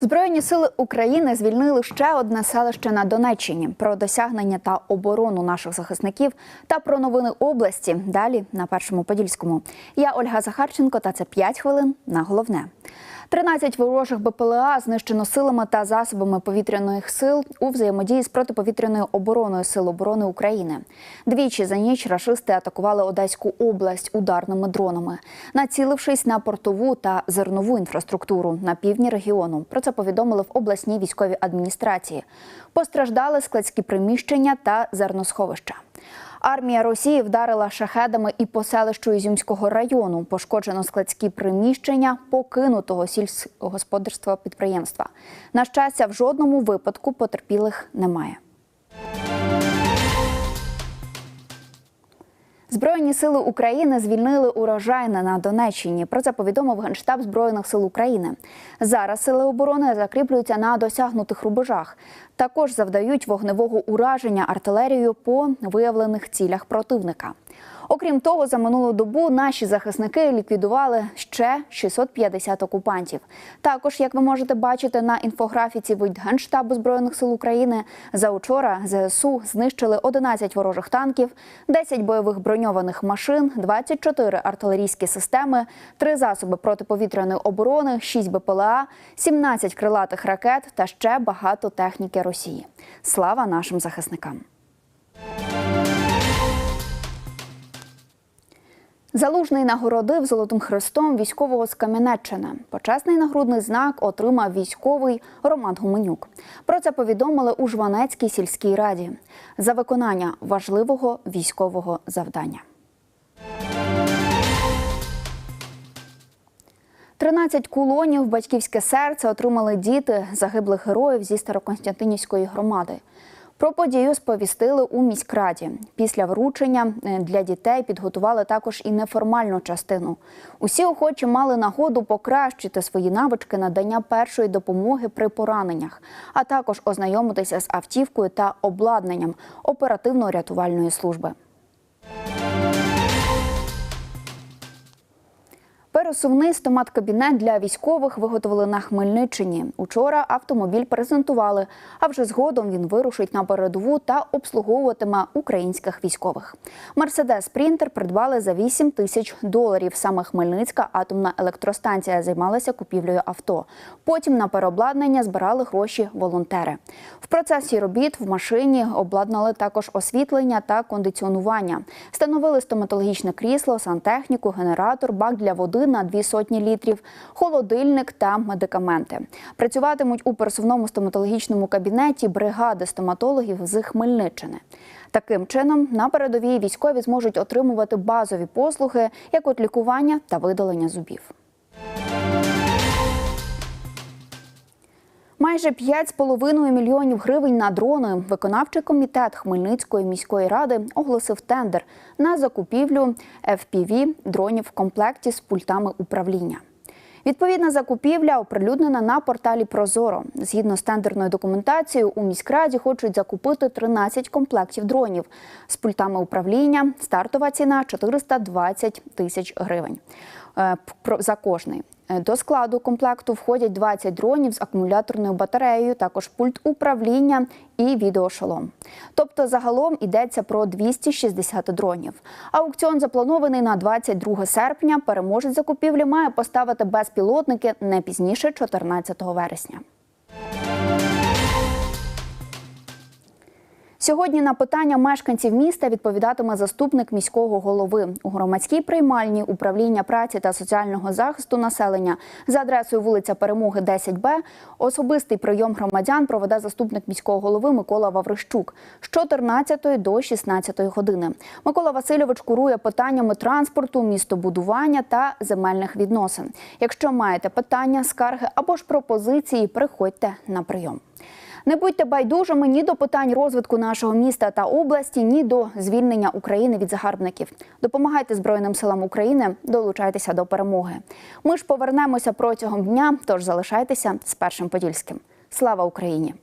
Збройні сили України звільнили ще одне селище на Донеччині. Про досягнення та оборону наших захисників та про новини області. Далі на першому подільському. Я Ольга Захарченко, та це 5 хвилин на головне. 13 ворожих БПЛА знищено силами та засобами повітряних сил у взаємодії з протиповітряною обороною Сил оборони України. Двічі за ніч рашисти атакували Одеську область ударними дронами, націлившись на портову та зернову інфраструктуру на півдні регіону. Про це повідомили в обласній військовій адміністрації. Постраждали складські приміщення та зерносховища. Армія Росії вдарила шахедами і по селищу Ізюмського району. Пошкоджено складські приміщення покинутого сільськогосподарського підприємства. На щастя, в жодному випадку потерпілих немає. Збройні сили України звільнили урожайне на Донеччині. Про це повідомив Генштаб Збройних сил України. Зараз сили оборони закріплюються на досягнутих рубежах. Також завдають вогневого ураження артилерією по виявлених цілях противника. Окрім того, за минулу добу наші захисники ліквідували ще 650 окупантів. Також, як ви можете бачити на інфографіці від Генштабу Збройних сил України, за учора ЗСУ знищили 11 ворожих танків, 10 бойових броньованих машин, 24 артилерійські системи, 3 засоби протиповітряної оборони, 6 БПЛА, 17 крилатих ракет та ще багато техніки Росії. Слава нашим захисникам! Залужний нагородив Золотим Хрестом військового з Кам'янеччини. Почесний нагрудний знак отримав військовий Роман Гуменюк. Про це повідомили у Жванецькій сільській раді за виконання важливого військового завдання. 13 кулонів батьківське серце отримали діти загиблих героїв зі Староконстантинівської громади. Про подію сповістили у міськраді. Після вручення для дітей підготували також і неформальну частину. Усі охочі мали нагоду покращити свої навички надання першої допомоги при пораненнях, а також ознайомитися з автівкою та обладнанням оперативно-рятувальної служби. Пересувний стомат-кабінет для військових виготовили на Хмельниччині. Учора автомобіль презентували, а вже згодом він вирушить на передову та обслуговуватиме українських військових. Мерседес Спрінтер придбали за 8 тисяч доларів. Саме Хмельницька атомна електростанція займалася купівлею авто. Потім на переобладнання збирали гроші волонтери. В процесі робіт в машині обладнали також освітлення та кондиціонування. Встановили стоматологічне крісло, сантехніку, генератор, бак для води на дві сотні літрів, холодильник та медикаменти. Працюватимуть у пересувному стоматологічному кабінеті бригади стоматологів з Хмельниччини. Таким чином, на передовій військові зможуть отримувати базові послуги, як от лікування та видалення зубів. Майже 5,5 мільйонів гривень на дрони виконавчий комітет Хмельницької міської ради оголосив тендер на закупівлю FPV дронів в комплекті з пультами управління. Відповідна закупівля оприлюднена на порталі Прозоро. Згідно з тендерною документацією, у міськраді хочуть закупити 13 комплектів дронів з пультами управління. Стартова ціна 420 тисяч гривень за кожний. До складу комплекту входять 20 дронів з акумуляторною батареєю, також пульт управління і відеошолом. Тобто загалом йдеться про 260 дронів. Аукціон запланований на 22 серпня. Переможець закупівлі має поставити безпілотники не пізніше 14 вересня. Сьогодні на питання мешканців міста відповідатиме заступник міського голови у громадській приймальні управління праці та соціального захисту населення за адресою вулиця Перемоги, 10Б. Особистий прийом громадян проведе заступник міського голови Микола Ваврищук з 14 до 16 години. Микола Васильович курує питаннями транспорту, містобудування та земельних відносин. Якщо маєте питання, скарги або ж пропозиції, приходьте на прийом. Не будьте байдужими ні до питань розвитку нашого міста та області, ні до звільнення України від загарбників. Допомагайте Збройним силам України, долучайтеся до перемоги. Ми ж повернемося протягом дня, тож залишайтеся з першим подільським. Слава Україні!